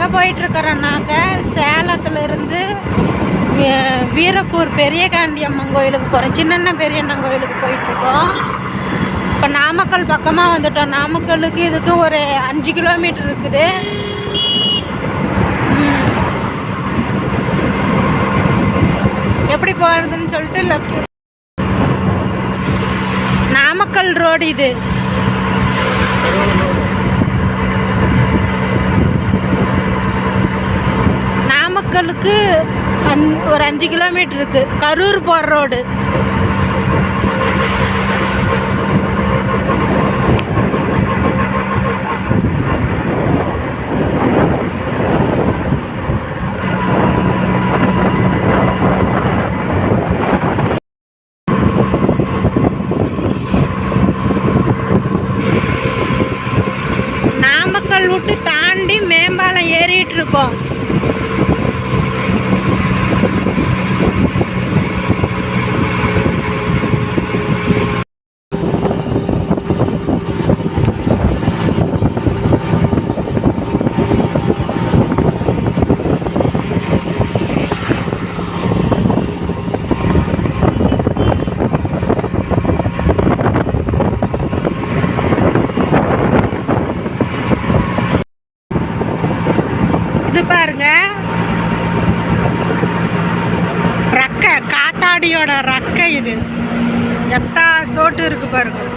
எங்கே போயிட்டுருக்குறோன்னாக்க சேலத்துலேருந்து வீரப்பூர் பெரிய காண்டி அம்மன் கோயிலுக்கு போகிறோம் சின்னண்ண பெரியண்ணன் கோயிலுக்கு போயிட்டுருக்கோம். இப்போ நாமக்கல் பக்கமாக வந்துட்டோம். நாமக்கலுக்கு இதுக்கு ஒரு அஞ்சு கிலோமீட்டர் இருக்குது. எப்படி போகிறதுன்னு சொல்லிட்டு லொக்கே நாமக்கல் ரோடு இது. ஊருக்கு அந் ஒரு அஞ்சு கிலோமீட்டர் இருக்கு. கரூர் போகிற ரோடு. நாமக்கல் விட்டு தாண்டி மேம்பாலம் ஏறிட்டு இருக்கோம். берега.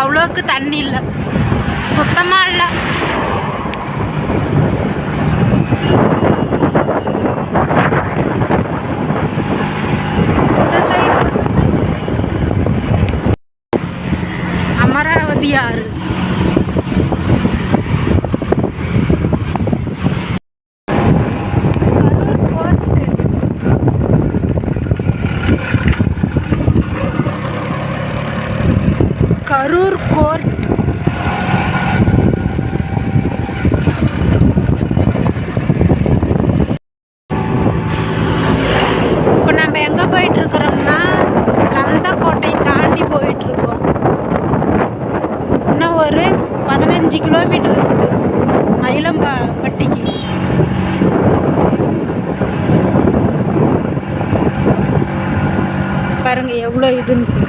அவ்வளோக்கு தண்ணி இல்லை. சுத்தமாக இல்லை. அமராவதி ஆறு கரூர் கோர்ட்டு. கரூர் கோர்ட். இப்போ நம்ம எங்கே போயிட்டு இருக்கிறோம்னா நந்தக்கோட்டை தாண்டி போயிட்டு இருக்கோம் இன்னும் ஒரு பதினஞ்சு கிலோமீட்டர் இருக்குது. மயிலம்பட்டிக்கு பாருங்க எவ்வளோ இதுன்ட்டு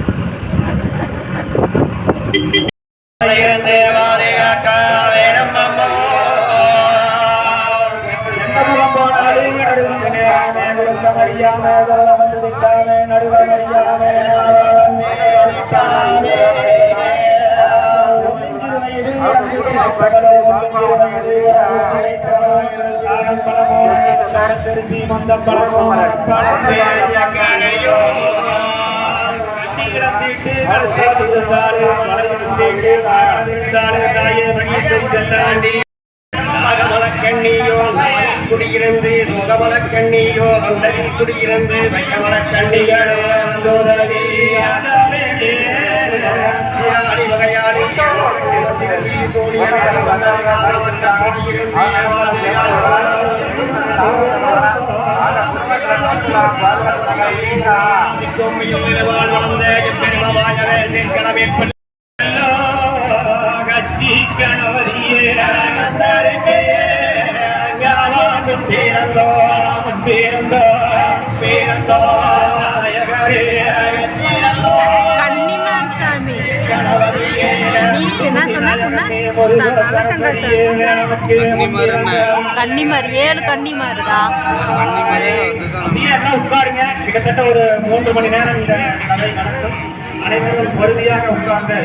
கண்ணியோ குடியிருந்து முகமல கண்ணியோ அந்த குடியிருந்து கன்னிமார் சாமி கன்னிமார் ஏழு கன்னிமார் தான் எல்லாம் உட்காருங்க. கிட்டத்தட்ட ஒரு மூன்று மணி நேரம் இந்த கதை நடக்கும். அனைவரும் பொறுமையாக உட்கார்ந்து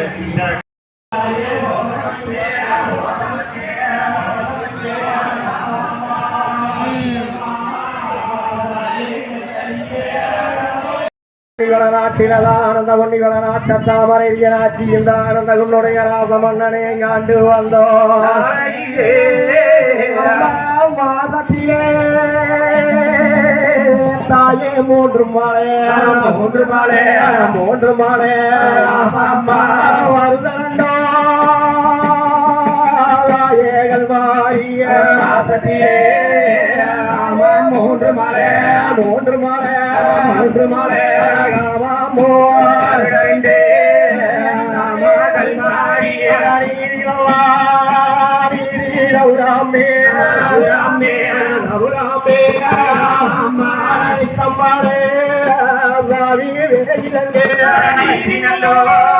இந்த நாட்டினதான் ஆனந்த பொன்னிவள நாட்ட தாமரை நாச்சி இந்த ஆனந்த உன்னுடைய ராச ராசமன்னனை ஆண்டு வந்தோம் மாதத்திலே தாயே மூன்று மாலே மூன்று மாலே மூன்று மாலே அம்மா வருதண்டோ ஏகல் மாறிய மாதத்திலே மூன்று மாலை மூன்று மாலை மூன்று மாலை ரவுராமே ரவுராமே ரவுராமே ராவி நீனல்லோ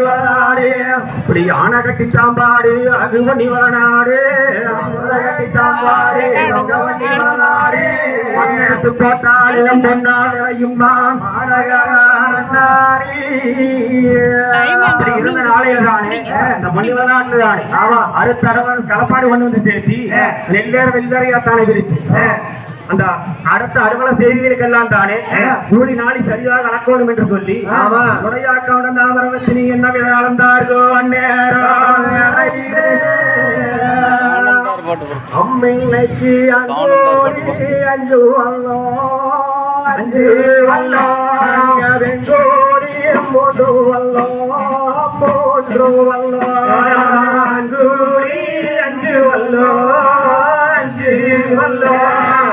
வனாடே இப்படி ஆன கட்டி சாம்பாடு அது பண்ணி வனாடு கட்டி சாம்பாடு வண்ணி வனாடு மண்ணெடுத்து நான் அப்படி இருந்த நாளையில தானே. இந்த மணிவதாண்டு தானே. ஆமா. அடுத்த அரவன் களப்பாடு கொண்டு வந்து சேர்த்தி நெல்லேர் வெள்ளரையா தானே பிரிச்சு அந்த அடுத்த அறுவலை செய்திகளுக்கெல்லாம் தானே கூடி நாளை சரியாக நடக்கணும் என்று சொல்லி உடையாக்கவுடன் நாமரவத்தினி என்ன அம்மினைக்கு அஞ்சோடி அஞ்சு வல்லோ அஞ்சு வல்லோ மூன்று வல்லோ மூன்று வல்லோ அஞ்சு வல்லோ அஞ்சு வல்லோ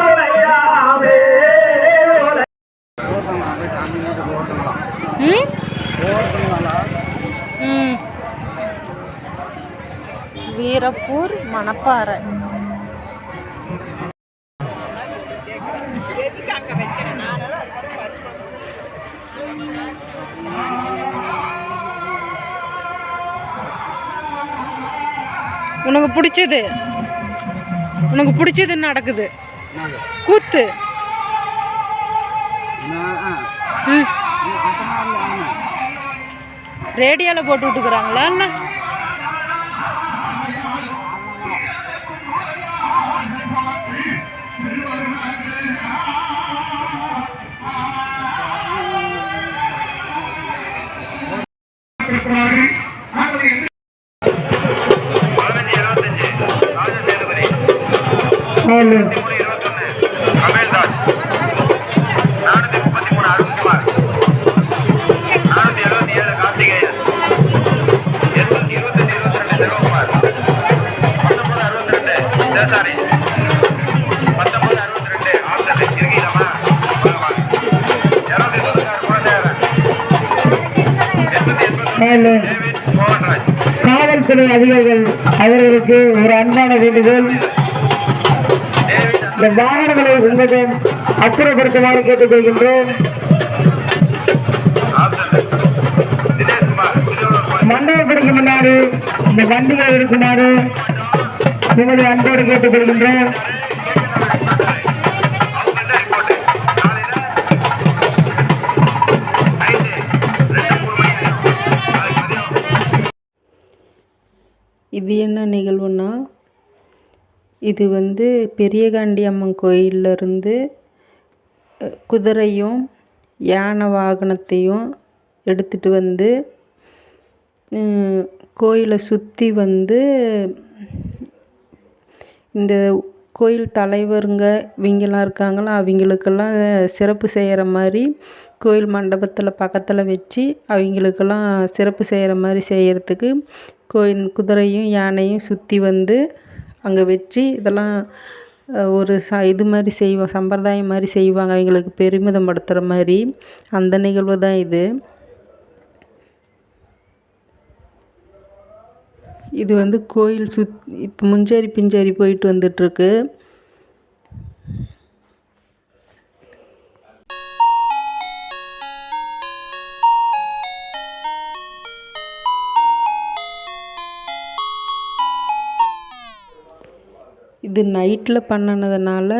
குறையாமே அங்கோ வீரப்பூர் மணப்பாறை. உனக்கு பிடிச்சது. உனக்கு பிடிச்சது நடக்குது? கூத்து. ரேடியோவில் போட்டு விட்டுக்கிறாங்களா என்ன? காவல்துறை அதிகாரிகள் அவர்களுக்கு ஒரு அன்பான வேண்டுகோள். இந்த வாகனங்களை உங்களிடம் அப்புறப்படுத்துமாறு கேட்டுக்கொள்கின்றோம். மண்டபத்திற்கு முன்னாடி இந்த வண்டிகள் இருக்குமாறு உங்களை அன்போடு கேட்டுக்கொள்கின்றோம். இது என்ன நிகழ்வுன்னா இது வந்து பெரியகாண்டி அம்மன் கோயிலிருந்து குதிரையும் யானை வாகனத்தையும் எடுத்துகிட்டு வந்து கோயிலை சுற்றி வந்து இந்த கோயில் தலைவருங்க இவங்கெல்லாம் இருக்காங்களா அவங்களுக்கெல்லாம் சிறப்பு செய்கிற மாதிரி கோயில் மண்டபத்தில் பக்கத்தில் வச்சு அவங்களுக்கெல்லாம் சிறப்பு செய்கிற மாதிரி செய்கிறதுக்கு கோயில் குதிரையும் யானையும் சுற்றி வந்து அங்கே வச்சு இதெல்லாம் ஒரு ச இது மாதிரி செய்வோம் சம்பிரதாயம் மாதிரி செய்வாங்க. அவங்களுக்கு பெருமிதம் படுத்துகிற மாதிரி. அந்த நிகழ்வு தான் இது. இது வந்து கோயில் சுத் இப்போ முஞ்சேரி பிஞ்சேரி போயிட்டு வந்துட்டுருக்கு. இது நைட்டில் பண்ணினதுனால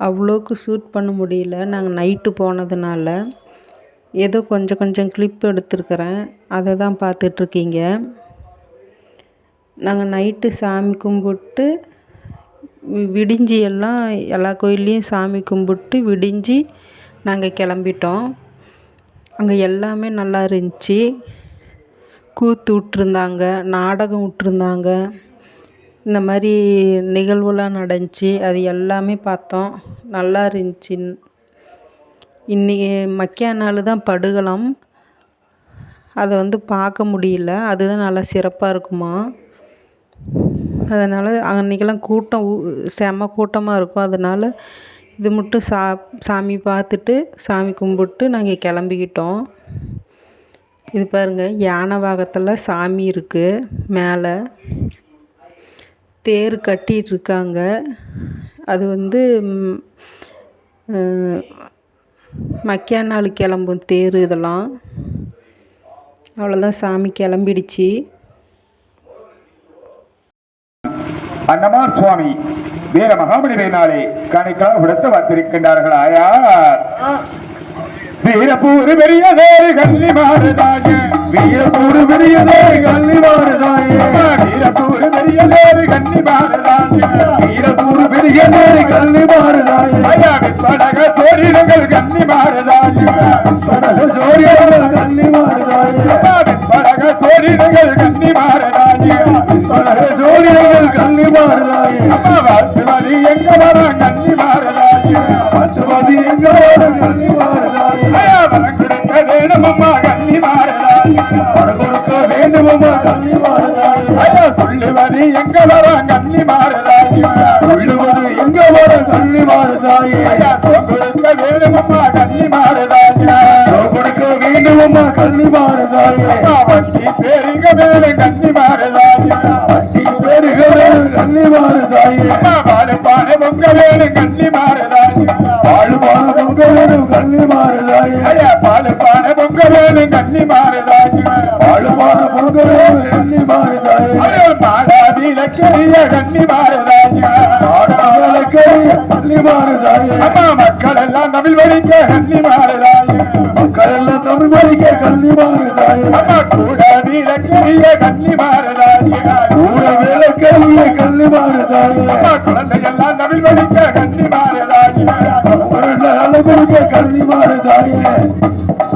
அவ்வளோக்கு ஷூட் பண்ண முடியல. நாங்கள் நைட்டு போனதுனால ஏதோ கொஞ்சம் கொஞ்சம் கிளிப் எடுத்திருக்கிறேன். அதை தான் பார்த்துட்ருக்கீங்க. நாங்கள் நைட்டு சாமி கும்பிட்டு வி- விடிஞ்சி எல்லாம் எல்லா கோயில்லையும் சாமி கும்பிட்டு விடிஞ்சு நாங்கள் கிளம்பிட்டோம். அங்கே எல்லாமே நல்லா இருந்துச்சு. கூத்து விட்ருந்தாங்க நாடகம் விட்ருந்தாங்க இந்த மாதிரி நிகழ்வுலாம் நடந்துச்சு. அது எல்லாமே பார்த்தோம். நல்லா இருந்துச்சு. இன்றைக்கி மக்கியா நாள் தான் படுகலாம். அதை வந்து பார்க்க முடியல. அதுதான் நல்லா சிறப்பாக இருக்குமா. அதனால் அன்றைக்கெல்லாம் கூட்டம் செம கூட்டமாக இருக்கும். அதனால் இது மட்டும் சா சாமி பார்த்துட்டு சாமி கும்பிட்டு நாங்கள் கிளம்பிக்கிட்டோம். இது பாருங்கள் யானை வாகத்தில் சாமி இருக்குது மேலே. தேர் கட்டிட்டு இருக்காங்க அது வந்து மக்கியா நாள் கிளம்பும் தேர் இதெல்லாம். அவ்வளோதான் சாமி கிளம்பிடுச்சு. அன்னமார் சுவாமி வீர மகாமணியினாலே காணிக்காக விடுத்து வந்திருக்கின்றார்கள் ஆயார் வீரப்பூர் பெரியதே கல்லி மாறுதாய வீரப்பூர் பெரியதே கல்லி மாறுதாய வீரப்பூர் பெரியதே கல்லி மாறுதாய வீரப்பூர் பெரியதே கல்லி மாறுதாய ஐயா விஸ்வடக சோரினங்கள் கல்லி மாறுதாய விஸ்வடக சோரினங்கள் கல்லி மாறுதாய விஸ்வடக சோரினங்கள் கல்லி மாறுதாய விஸ்வடக கல்லி மாறுதாய அம்மா வாசுமதி எங்க வர கல்லி மாறுதாய வாசுமதி எங்க வர கல்லி மாறுதாய ஐயா கொடுக்க வேணும் அம்மா கொடுக்க வேண்டும் அம்மா கல்லி மாறுதாய சொல்லுவது எங்க வர கல்லி மாறுதாய சொல்லுவது எங்க வர கல்லி மாறுதாய கொடுக்க கொடுக்க வட்டி பேருங்க வேலை கண்ணி மாறதா? வட்டி பேருங்க பாடு பாடு வேணும் பாடு பொங்க வேணும் கல்லி மாறுதாய ஐயா பாடு பாடு பொங்க வேணும் கல்லி மாறுதாய பாடு பாடு பொங்க வேணும் கல்லி மாறுதாய மாடாதி லக்கரிய மாறுதாய மாறுதாய அம்மா மக்கள் எல்லாம் தமிழ் வழிக்க கல்லி மாறுதாய மக்கள் எல்லாம் தமிழ் வழிக்க கல்லி மாறுதாய அம்மா கூடாதி லக்கரிய கல்லி மாறுதாய கூட விளக்கரிய கல்லி மாறுதாய அம்மா குழந்தை எல்லாம் தமிழ் வழிக்க கல்லி மாறுதாய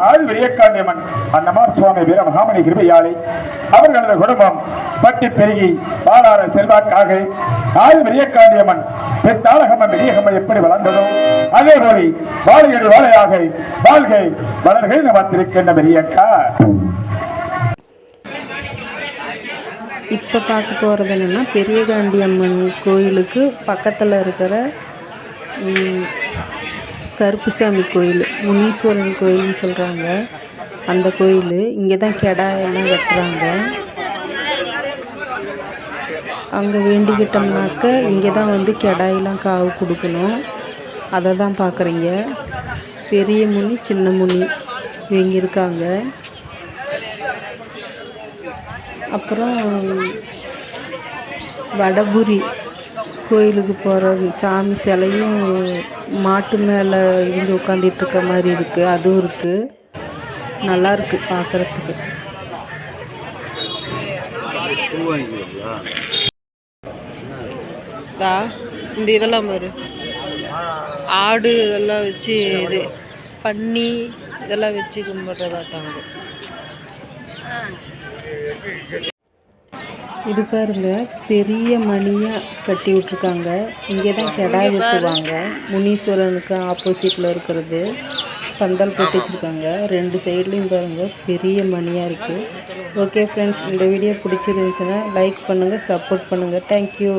ஆள் விரியக்காண்டியம்மன் அன்னமார் சுவாமி வீர மகாமணி கிருபையாளி அவர்களது குடும்பம் பட்டி பெருகி பாலார செல்வாக்காக ஆள் விரியக்காண்டியம்மன் பெத்தாளகம்மன் எப்படி வளர்ந்ததோ அதே போல வாழையடி வாழையாக வாழ்கை வளர்கை வந்திருக்கின்ற பெரியக்கா. இப்போ பார்க்க போகிறது என்னென்னா பெரியகாண்டி அம்மன் கோயிலுக்கு பக்கத்தில் இருக்கிற ம், கருப்புசாமி கோயில் முனீஸ்வரன் கோயில்னு சொல்கிறாங்க அந்த கோயில் இங்கே தான் கெடா எல்லாம் கட்டுறாங்க அங்கே வேண்டிக்கிட்டோம்னாக்க இங்கே தான் வந்து கெடாயெல்லாம் காவு கொடுக்கணும். அதை தான் பார்க்குறீங்க. பெரிய முனி சின்ன முனி இவங்க இருக்காங்க. அப்புறம் வடபுரி கோயிலுக்கு போகிறது சாமி சிலையும் மாட்டு மேலே இருந்து உட்காந்துட்டு இருக்க மாதிரி இருக்குது அதுவும் இருக்குது நல்லா இருக்கு பார்க்குறதுக்கு தா இந்த இதெல்லாம் பாரு. ஆடு இதெல்லாம் வச்சு இது பன்னி இதெல்லாம் வச்சு கும்பிட்றதாட்டாங்க இது பாருங்க பெரிய மணியாக கட்டி விட்ருக்காங்க இங்கே தான் கெடா வெட்டுவாங்க. முனீஸ்வரனுக்கு ஆப்போசிட்டில் இருக்கிறது. பந்தல் போட்டு வச்சுருக்காங்க. ரெண்டு சைட்லேயும் பாருங்கள் பெரிய மணியாக இருக்குது ஓகே ஃப்ரெண்ட்ஸ் இந்த வீடியோ பிடிச்சிருந்துச்சுன்னா லைக் பண்ணுங்கள் சப்போர்ட் பண்ணுங்கள் தேங்க்யூ